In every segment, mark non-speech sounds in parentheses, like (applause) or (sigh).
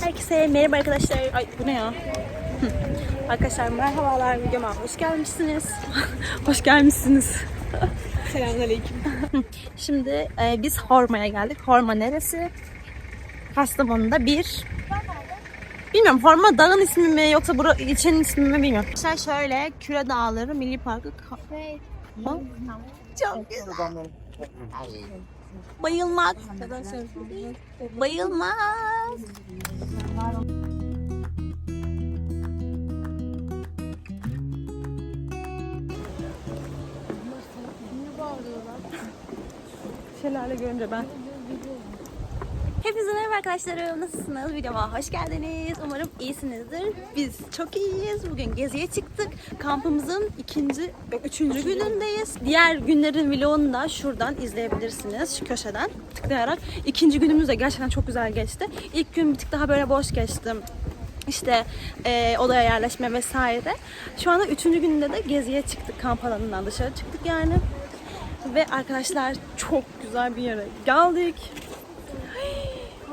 Herkese merhaba arkadaşlar. Ay bu ne ya? Arkadaşlar merhabalar videoma hoş gelmişsiniz. (laughs) hoş gelmişsiniz. (laughs) Selamünaleyküm. Şimdi e, biz Horma'ya geldik. Horma neresi? Kastamonu'da bir Bilmiyorum Horma dağın ismi mi yoksa bura ilçenin ismi mi bilmiyorum. Arkadaşlar şöyle Küre Dağları Milli Parkı ka- Ha? Çok güzel. Bayılmak. Bayılmak. Şelale görünce ben. Hepinize merhaba arkadaşlarım. Nasılsınız? Videoma hoş geldiniz. Umarım iyisinizdir. Biz çok iyiyiz. Bugün geziye çıktık. Kampımızın ikinci, yok üçüncü günündeyiz. Diğer günlerin vlogunu da şuradan izleyebilirsiniz. Şu köşeden tıklayarak. İkinci günümüz de gerçekten çok güzel geçti. İlk gün bir tık daha böyle boş geçtim işte e, odaya yerleşme vesaire. Şu anda üçüncü günde de geziye çıktık. Kamp alanından dışarı çıktık yani. Ve arkadaşlar çok güzel bir yere geldik.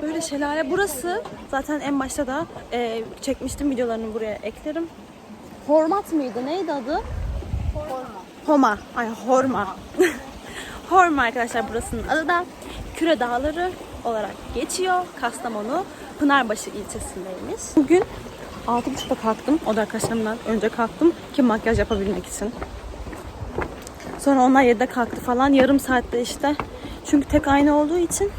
Böyle şelale. Burası zaten en başta da e, çekmiştim videolarını buraya eklerim. Hormat mıydı? Neydi adı? Horma. Homa. Ay Horma. (laughs) Horma arkadaşlar burasının adı da Küre Dağları olarak geçiyor. Kastamonu Pınarbaşı ilçesindeymiş. Bugün 6.30'da kalktım. O da arkadaşlarımdan önce kalktım ki makyaj yapabilmek için. Sonra onlar 7'de kalktı falan. Yarım saatte işte. Çünkü tek ayna olduğu için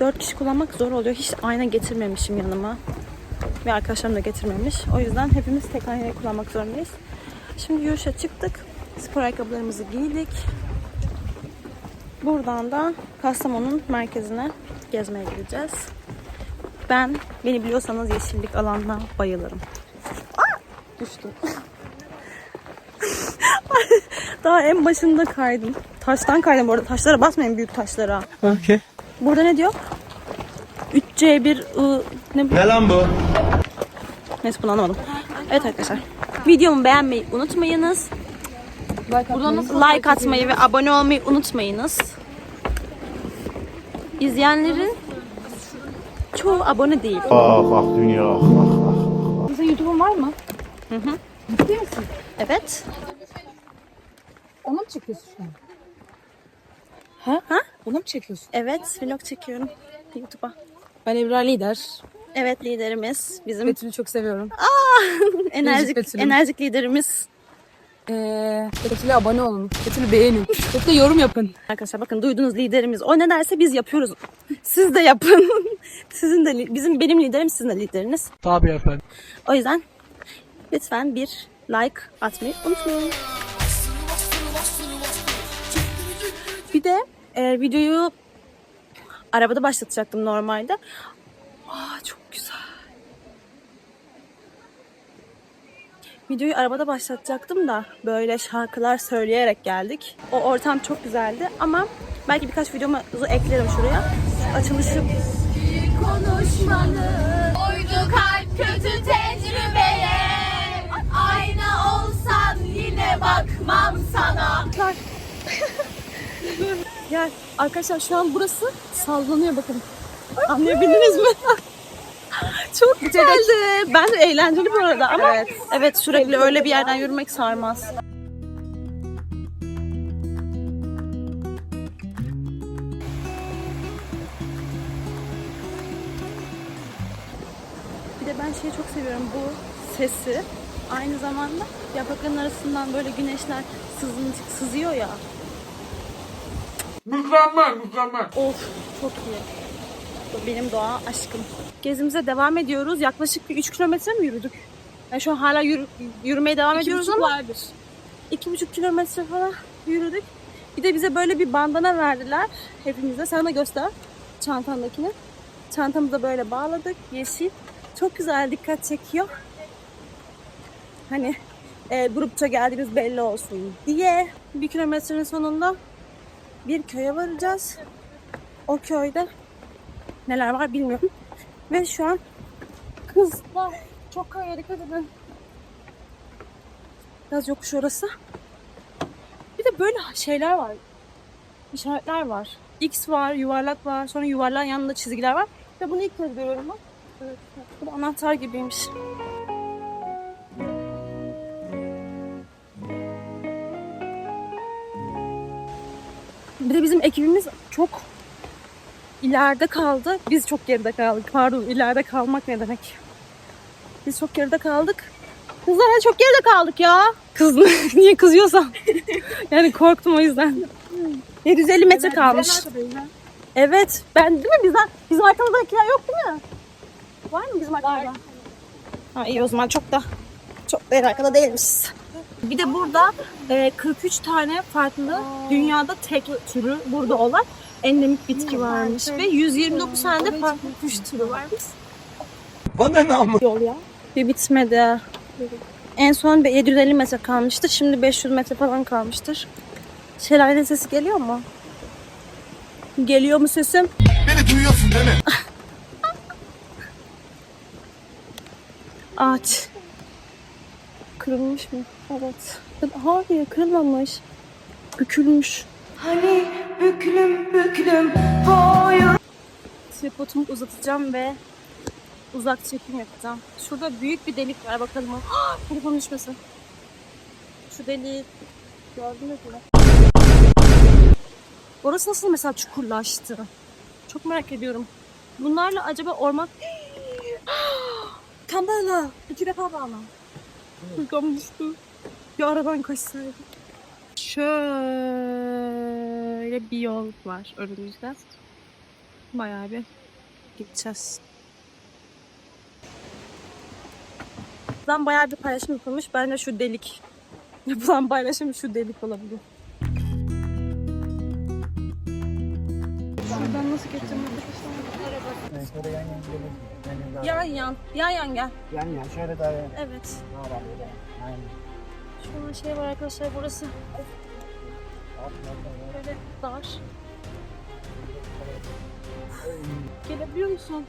4 kişi kullanmak zor oluyor. Hiç ayna getirmemişim yanıma. Ve arkadaşlarım da getirmemiş. O yüzden hepimiz tek aynayı kullanmak zorundayız. Şimdi yürüyüşe çıktık. Spor ayakkabılarımızı giydik. Buradan da Kastamonu'nun merkezine gezmeye gideceğiz. Ben, beni biliyorsanız yeşillik alanına bayılırım. Aa! Düştüm. (laughs) Daha en başında kaydım. Taştan kaydım bu arada. Taşlara basmayın büyük taşlara. Okey. Burada ne diyor? 3C1 I ne bu? Ne lan bu? Neyse bunu anlamadım. Evet arkadaşlar. Videomu beğenmeyi unutmayınız. Like atmayı ve abone olmayı unutmayınız. İzleyenlerin çoğu abone değil. Ah ah dünya. ah, ah. Senin YouTube'un var mı? Hı hı. Ciddi misin? Evet. Ona mı çekiyorsun şu an? Ha? Ha? Ona mı çekiyorsun? Evet, vlog çekiyorum YouTube'a. Ben Ebra Lider. Evet liderimiz bizim Betül'ü çok seviyorum. enerjik Betül'üm. enerjik liderimiz. Ee, Betül'e abone olun. Betül'ü beğenin. Betül'e yorum yapın. Arkadaşlar bakın duydunuz liderimiz. O ne derse biz yapıyoruz. Siz de yapın. (laughs) Sizin de li- bizim benim liderim sizin de lideriniz. Tabii efendim. O yüzden lütfen bir like atmayı unutmayın. Bir de e, videoyu arabada başlatacaktım normalde. Aa çok güzel. Videoyu arabada başlatacaktım da böyle şarkılar söyleyerek geldik. O ortam çok güzeldi ama belki birkaç videomuzu eklerim şuraya. Açılışı konuşmalı Uydu kalp kötü tecrübeye Ayna olsan yine bakmam sana (laughs) Ya arkadaşlar şu an burası sallanıyor bakın. Anlayabildiniz mi? (laughs) Çok güzeldi. Ben de eğlenceli bu arada ama evet, sürekli öyle bir yerden yürümek sarmaz. Bir de ben şeyi çok seviyorum bu sesi. Aynı zamanda yaprakların arasından böyle güneşler sızın, sızıyor ya. Mükemmel mükemmel. Of çok iyi. Bu Benim doğa aşkım. Gezimize devam ediyoruz. Yaklaşık bir 3 kilometre mi yürüdük? Yani şu an hala yürü- yürümeye devam ediyoruz ama vardır. iki buçuk kilometre falan yürüdük. Bir de bize böyle bir bandana verdiler hepimize. Sana göster çantandakini. Çantamızı böyle bağladık. Yeşil. Çok güzel dikkat çekiyor. Hani e, grupça geldiğimiz belli olsun diye. Bir kilometrenin sonunda bir köye varacağız. O köyde neler var bilmiyorum. Ve şu an kızlar çok kayaya dikkat edin. Biraz yokuş orası. Bir de böyle şeyler var. İşaretler var. X var, yuvarlak var. Sonra yuvarlağın yanında çizgiler var. Ve bunu ilk kez görüyorum. Bu da anahtar gibiymiş. Bir de bizim ekibimiz çok ileride kaldı. Biz çok geride kaldık. Pardon ileride kalmak ne demek? Biz çok geride kaldık. Kızlar hadi çok geride kaldık ya. Kız (laughs) niye kızıyorsam. (laughs) yani korktum o yüzden. 750 metre kalmış. Evet. Ben değil mi bizden? Bizim arkamızdakiler yok değil mi? Var mı bizim arkamızda? Ha iyi o zaman çok da çok da en arkada değilmişiz. Bir de burada e, 43 tane farklı dünyada tek türü burada olan endemik bitki varmış ve 129 tane de farklı kuş türü varmış. Bana ne ama? Yol ya. Bir bitmedi. En son 750 metre kalmıştı. Şimdi 500 metre falan kalmıştır. Şelalenin sesi geliyor mu? Geliyor mu sesim? Beni duyuyorsun değil mi? (laughs) Ağaç. Kırılmış mı? Evet. Hayır kırılmamış. Bükülmüş. Hani büklüm büklüm boyu. Tripodumu uzatacağım ve uzak çekim yapacağım. Şurada büyük bir delik var bakalım. (gasps) Ah, Telefon düşmesin. Şu deliği gördünüz mü? Orası nasıl mesela çukurlaştı? Çok merak ediyorum. Bunlarla acaba orman... (gasps) Tam bağla. İki defa bağla. Hırkam düştü. Bir aradan kaçsaydım. Şöyle bir yol var önümüzde. Bayağı bir gideceğiz. Buradan bayağı bir paylaşım yapılmış. Bence şu delik. (laughs) Yapılan paylaşım şu delik olabilir. Şuradan nasıl geçeceğim? Yan yan. Yan yan gel. Yan yan şöyle daha yan. Evet. Ne var böyle? Aynen. Şu an şey var arkadaşlar burası. Böyle dar. Gelebiliyor musun?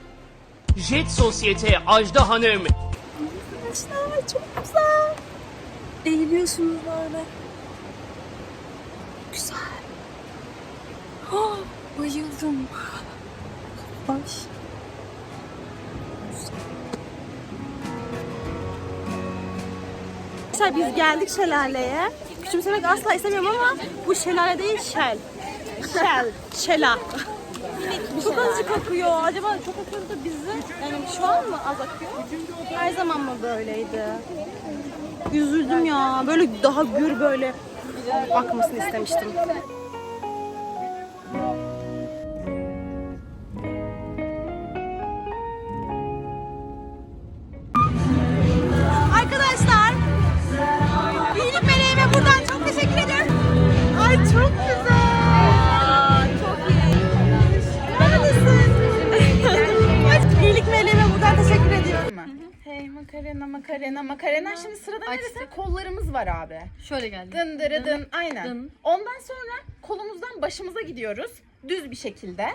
Jet Sosyete Ajda Hanım Arkadaşlar çok güzel. Eğiliyorsunuz böyle. Güzel. Oh, bayıldım. Baş. Arkadaşlar biz geldik şelaleye. Küçümsemek asla istemiyorum ama bu şelale değil şel. Şel. Şela. Çok azıcık akıyor. Acaba çok akıyordu da bizi yani şu an mı az akıyor? Her zaman mı böyleydi? Üzüldüm ya. Böyle daha gür böyle akmasını istemiştim. Makarena Makarena Makarena. Şimdi sırada neresi? Kollarımız var abi. Şöyle geldi. Dın dırı dın. Aynen. Dın. Ondan sonra kolumuzdan başımıza gidiyoruz. Düz bir şekilde.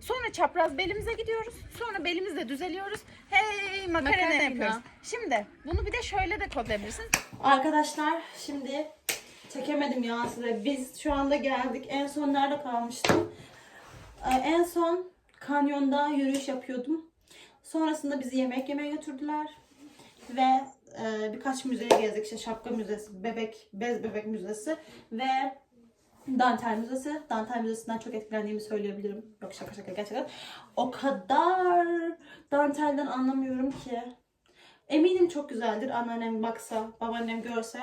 Sonra çapraz belimize gidiyoruz. Sonra belimizle düzeliyoruz. Hey makarena, Makarena. yapıyoruz. Şimdi bunu bir de şöyle de kodlayabilirsin. Arkadaşlar şimdi çekemedim ya size. Biz şu anda geldik. En son nerede kalmıştım? Ee, En son kanyonda yürüyüş yapıyordum. Sonrasında bizi yemek yemeye götürdüler. Ve e, birkaç müzeye gezdik. İşte şapka müzesi, bebek, bez bebek müzesi ve Dantel Müzesi. Dantel Müzesi'nden çok etkilendiğimi söyleyebilirim. Yok şaka şaka gerçekten. O kadar dantelden anlamıyorum ki. Eminim çok güzeldir. Anneannem baksa, babaannem görse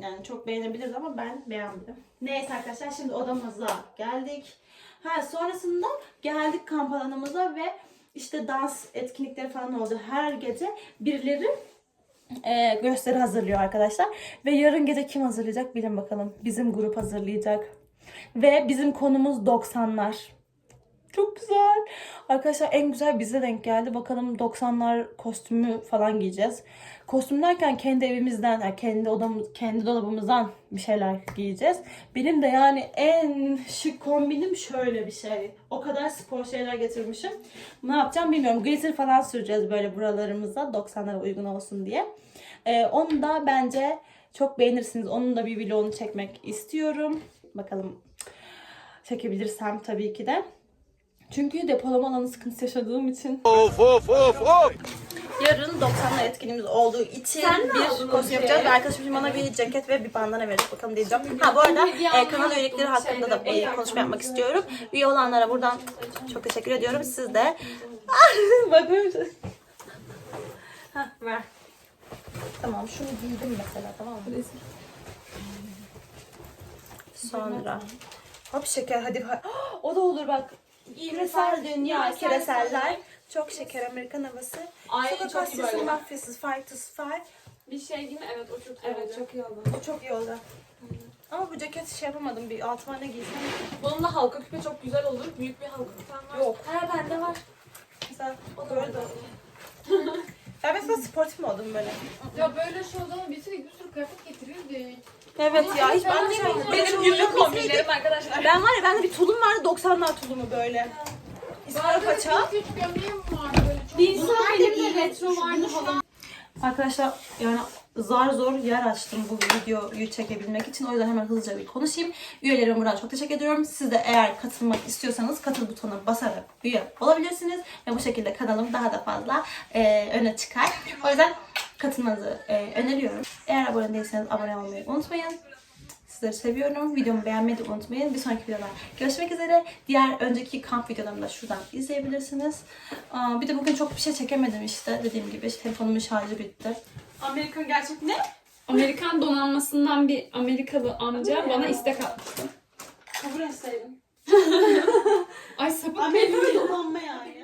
yani çok beğenebiliriz ama ben beğenmedim. Neyse arkadaşlar şimdi odamıza geldik. Ha sonrasında geldik kamp alanımıza ve işte dans etkinlikleri falan oldu. Her gece birileri e, gösteri hazırlıyor arkadaşlar. Ve yarın gece kim hazırlayacak bilin bakalım. Bizim grup hazırlayacak. Ve bizim konumuz 90'lar. Çok güzel. Arkadaşlar en güzel bize denk geldi. Bakalım 90'lar kostümü falan giyeceğiz. Kostüm derken kendi evimizden, yani kendi odamız, kendi dolabımızdan bir şeyler giyeceğiz. Benim de yani en şık kombinim şöyle bir şey. O kadar spor şeyler getirmişim. Ne yapacağım bilmiyorum. Glitter falan süreceğiz böyle buralarımıza 90'lara uygun olsun diye. Ee, onu da bence çok beğenirsiniz. Onun da bir vlogunu çekmek istiyorum. Bakalım çekebilirsem tabii ki de. Çünkü depolama alanı sıkıntısı yaşadığım için. Of of of of. Yarın 90'lı etkinliğimiz olduğu için bir kostüm yapacağız. Ve arkadaşım şimdi bana bir ceket ve bir bandana verecek bakalım diyeceğim. Ha bu arada e, kanal üyelikleri hakkında da bir konuşma yapmak istiyorum. Üye olanlara buradan çok teşekkür ediyorum. Siz de. (laughs) Bakıyor musun? Ha ver. Tamam şunu giydim mesela tamam mı? Sonra. Hop şeker hadi. (gasps) O da olur bak. Küresel dünya, küreseller. Çok şeker Amerikan havası. Ay, Sokak çok gazetesi, böyle. mafyasız, fight to fight. Bir şey gibi evet o çok iyi Evet, çok iyi oldu. O çok iyi oldu. Ama bu ceket şey yapamadım. Bir altıma ne giysem. Bunun da halka küpe çok güzel olur. Büyük bir halka küpen var. Yok. Ha bende var. Mesela böyle de Ben mesela sportif mi oldum böyle? Ya böyle şey o zaman bilseydik bir sürü kıyafet getirirdik. Evet ya hiç ben de Benim günlük kombinlerim arkadaşlar. Ben var ya bende bir tulum vardı 90'lar tulumu böyle. İspanya paça. Çok. Bir retro vardı falan. Arkadaşlar yani zar zor yer açtım bu videoyu çekebilmek için. O yüzden hemen hızlıca bir konuşayım. Üyelerime buradan çok teşekkür ediyorum. Siz de eğer katılmak istiyorsanız katıl butonuna basarak üye olabilirsiniz. Ve bu şekilde kanalım daha da fazla e, öne çıkar. O yüzden katılmanızı e, öneriyorum. Eğer abone değilseniz abone olmayı unutmayın. Sizleri seviyorum. Videomu beğenmeyi de unutmayın. Bir sonraki videoda görüşmek üzere. Diğer önceki kamp videolarımı da şuradan izleyebilirsiniz. Aa, bir de bugün çok bir şey çekemedim işte. Dediğim gibi işte telefonumun şarjı bitti. Amerikan gerçek ne? Amerikan donanmasından bir Amerikalı amca bana istek atmıştı. Kabul etseydim. Ay sapık Amerika'da dolanma yani.